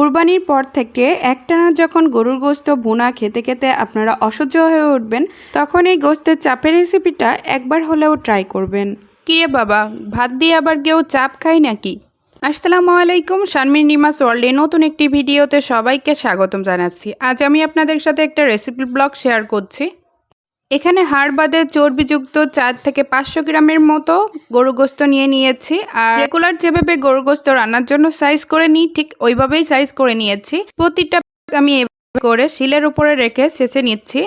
কুরবানির পর থেকে একটানা যখন গরুর গোস্ত বোনা খেতে খেতে আপনারা অসহ্য হয়ে উঠবেন, তখন এই গোস্তের চাপের রেসিপিটা একবার হলেও ট্রাই করবেন। কিরে বাবা, ভাত দিয়ে আবার কেউ চাপ খায় নাকি? আসসালামু আলাইকুম শানমিন নিমাস ওয়ার্ল্ডে নতুন একটি ভিডিওতে সবাইকে স্বাগতম জানাচ্ছি। আজ আমি আপনাদের সাথে একটা রেসিপি ব্লগ শেয়ার করছি। এখানে হাড় বাদে চর্বিযুক্ত চার থেকে পাঁচশো গ্রামের মতো গরু গোস্ত নিয়ে নিয়েছি। আর রেগুলার যেভাবে গরু গোস্ত রান্নার জন্য সাইজ করে নিই, ঠিক ওইভাবেই সাইজ করে নিয়েছি। প্রতিটা আমি এভাবে করে শিলের উপরে রেখে শেষে নিচ্ছি।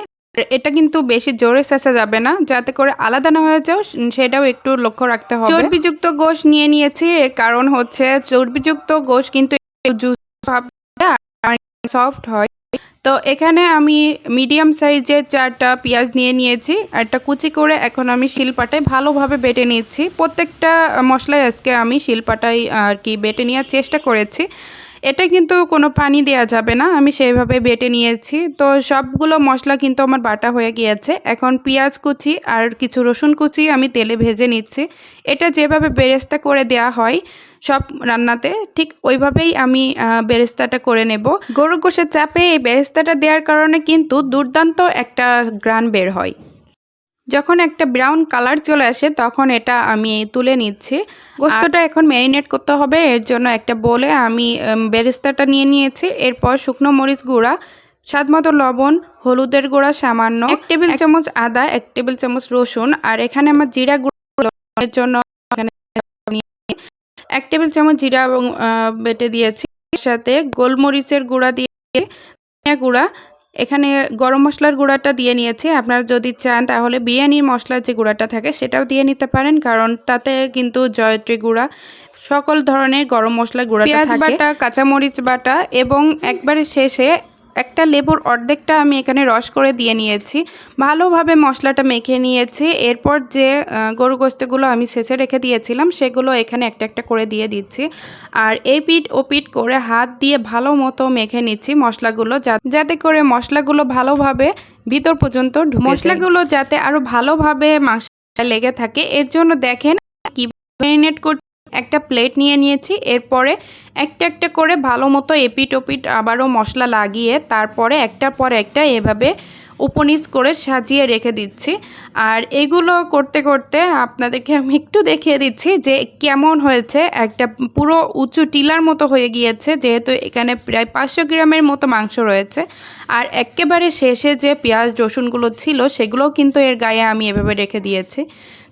এটা কিন্তু বেশি জোরে শেষে যাবে না, যাতে করে আলাদা না হয়ে যাও, সেটাও একটু লক্ষ্য রাখতে হবে। চর্বিযুক্ত গোশ নিয়ে নিয়েছি, এর কারণ হচ্ছে চর্বিযুক্ত গোশ কিন্তু সফট হয়। তো এখানে আমি মিডিয়াম সাইজের চারটা পেঁয়াজ নিয়ে নিয়েছি, একটা কুচি করে এখন আমি শিলপাটায় ভালোভাবে বেটে নিচ্ছি। প্রত্যেকটা মশলায় আজকে আমি শিলপাটায় আর কি বেটে নেওয়ার চেষ্টা করেছি। এটা কিন্তু কোনো পানি দেওয়া যাবে না। আমি সেইভাবে বেটে নিয়েছি। তো সবগুলো মশলা কিন্তু আমার বাটা হয়ে গিয়েছে। এখন পেঁয়াজ কুচি আর কিছু রসুন কুচি আমি তেলে ভেজে নিচ্ছি। এটা যেভাবে বেরেস্তা করে দেয়া হয় সব রান্নাতে, ঠিক ওইভাবেই আমি বেরেস্তাটা করে নেব। গরু গোশের চাপে এই বেরেস্তাটা দেওয়ার কারণে কিন্তু দুর্দান্ত একটা গ্রান বের হয়। যখন একটা ব্রাউন কালার চলে আসে তখন এটা আমি তুলে নিচ্ছি। গোস্তটা এখন ম্যারিনেট করতে হবে এর জন্য একটা বলে আমি বেরেস্তাটা নিয়ে নিয়েছি। এরপর শুকনো মরিচ গুঁড়া স্বাদ মতো লবণ হলুদের গুঁড়া সামান্য এক টেবিল চামচ আদা এক টেবিল চামচ রসুন আর এখানে আমার জিরা গুঁড়োর জন্য এক টেবিল চামচ জিরা এবং বেটে দিয়েছি। সাথে গোলমরিচের গুঁড়া দিয়ে গুঁড়া এখানে গরম মশলার গুঁড়াটা দিয়ে নিয়েছি। আপনারা যদি চান তাহলে বিরিয়ানির মশলার যে গুঁড়াটা থাকে সেটাও দিয়ে নিতে পারেন কারণ তাতে কিন্তু জয়ত্রী গুঁড়া সকল ধরনের গরম মশলার গুঁড়া পেঁয়াজ বাটা কাঁচামরিচ বাটা এবং একবারে শেষে একটা লেবুর অর্ধেকটা আমি এখানে রস করে দিয়ে নিয়েছি। ভালোভাবে মশলাটা মেখে নিয়েছি। এরপর যে গরু গোস্তগুলো আমি শেষে রেখে দিয়েছিলাম, সেগুলো এখানে একটা একটা করে দিয়ে দিচ্ছি। আর এই পিঠ ও পিঠ করে হাত দিয়ে ভালো মতো মেখে নিচ্ছি মশলাগুলো যাতে করে মশলাগুলো ভালোভাবে ভিতর পর্যন্ত মশলাগুলো যাতে আরও ভালোভাবে মাংস লেগে থাকে। এর জন্য দেখেন কি ম্যারিনেট করতে একটা প্লেট নিয়ে নিয়েছি, এরপরে একটা একটা করে ভালো মতো এপিট ওপিট আবারও মশলা লাগিয়ে তারপরে একটার পর একটা এভাবে উপনিচ করে সাজিয়ে রেখে দিচ্ছি। আর এগুলো করতে করতে আপনাদেরকে আমি একটু দেখিয়ে দিচ্ছি যে কেমন হয়েছে। একটা পুরো উঁচু টিলার মতো হয়ে গিয়েছে, যেহেতু এখানে প্রায় পাঁচশো গ্রামের মতো মাংস রয়েছে। আর একেবারে শেষে যে পেঁয়াজ রসুনগুলো ছিল, সেগুলোও কিন্তু এর গায়ে আমি এভাবে রেখে দিয়েছি।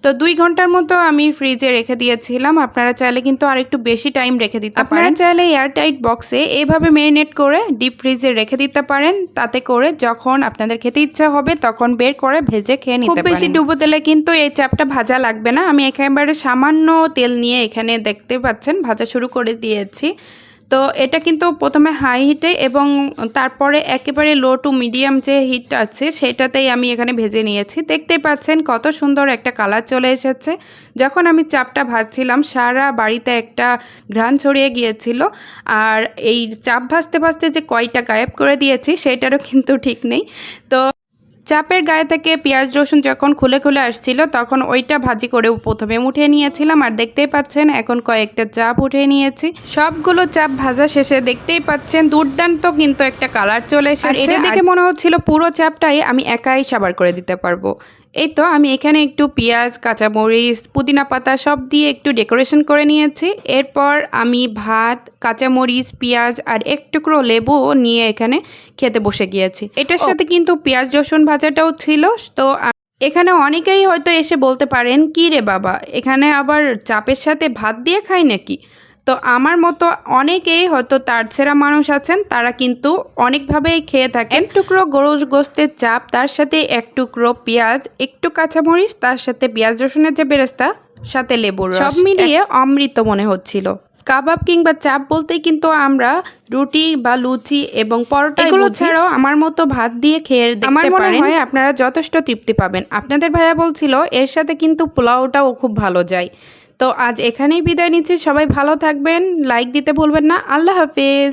তো দুই ঘণ্টার মতো আমি ফ্রিজে রেখে দিয়েছিলাম। আপনারা চাইলে কিন্তু আর একটু বেশি টাইম রেখে দিতে আপনারা চাইলে এয়ারটাইট বক্সে এইভাবে মেরিনেট করে ডিপ ফ্রিজে রেখে দিতে পারেন। তাতে করে যখন আপনাদের খেতে ইচ্ছা হবে তখন বের করে ভেজে খেয়ে নিতে খুব বেশি ডুবো তেলে কিন্তু এই চাপটা ভাজা লাগবে না। আমি একেবারে সামান্য তেল নিয়ে এখানে দেখতে পাচ্ছেন ভাজা শুরু করে দিয়েছি। তো এটা কিন্তু প্রথমে হাই হিটে এবং তারপরে একেবারে লো টু মিডিয়াম যে হিট আছে, সেটাতেই আমি এখানে ভেজে নিয়েছি। দেখতেই পাচ্ছেন কত সুন্দর একটা কালার চলে এসেছে। যখন আমি চাপটা ভাজছিলাম, সারা বাড়িতে একটা ঘ্রাণ ছড়িয়ে গিয়েছিল। আর এই চাপ ভাজতে ভাজতে যে কয়টা গায়েব করে দিয়েছি, সেটারও কিন্তু ঠিক নেই। তো চাপের গায়ে থেকে পেঁয়াজ রসুন যখন খুলে খুলে আসছিল তখন ওইটা ভাজি করে প্রথমে উঠে নিয়েছিলাম। আর দেখতেই পাচ্ছেন এখন কয়েকটা চাপ উঠে নিয়েছি। সবগুলো চাপ ভাজা শেষে দেখতেই পাচ্ছেন দুর্দান্ত কিন্তু একটা কালার চলে এসেছে। এটা দেখে মনে হচ্ছিল পুরো চাপটাই আমি একাই সাবার করে দিতে পারব। এই তো আমি এখানে একটু পেঁয়াজ কাঁচামরিচ পুদিনা পাতা সব দিয়ে একটু ডেকোরেশন করে নিয়েছি। এরপর আমি ভাত কাঁচামরিচ পেঁয়াজ আর এক টুকরো লেবু নিয়ে এখানে খেতে বসে গিয়েছি। এটার সাথে কিন্তু পেঁয়াজ রসুন ভাজাটাও ছিল। তো এখানে অনেকেই হয়তো এসে বলতে পারেন কি রে বাবা এখানে আবার চাপের সাথে ভাত দিয়ে খাই নাকি? তো আমার মতো অনেকেই হয়তো তার ছেঁড়া মানুষ আছেন তারা কিন্তু অনেকভাবেই খেয়ে থাকে এক টুকরো গরু গোস্তের চাপ তার সাথে এক টুকরো পেঁয়াজ একটু কাঁচামরিচ তার সাথে পেঁয়াজ রসুনের যে বেরেস্তা সাথে লেবুর সব মিলিয়ে অমৃত মনে হচ্ছিল। কাবাব কিংবা চাপ বলতে কিন্তু আমরা রুটি বা লুচি এবং পরোটা এগুলো ছাড়াও আমার মতো ভাত দিয়ে খেয়ে আমার মনে হয় আপনারা যথেষ্ট তৃপ্তি পাবেন। আপনাদের ভাইয়া বলছিল এর সাথে কিন্তু পোলাওটাও খুব ভালো যায়। তো আজ এখানেই বিদায় নিচ্ছি। সবাই ভালো থাকবেন। লাইক দিতে ভুলবেন না। আল্লাহ হাফেজ।